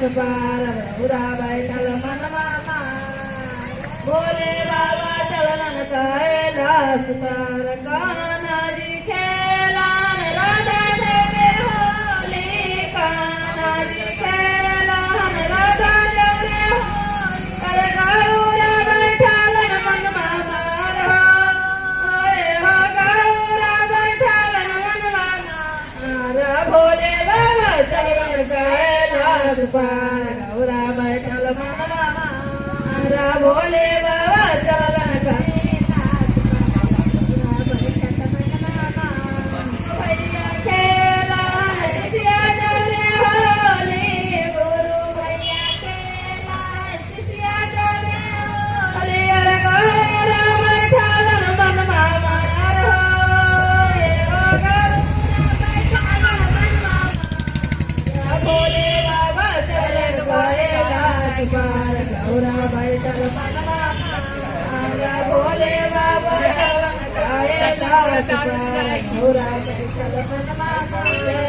सुपार भैराबाई चल मन मामा बोले बाबा चल नन सुपार कान కృపా రఘురామ కలమ రాబోలే. Thank you.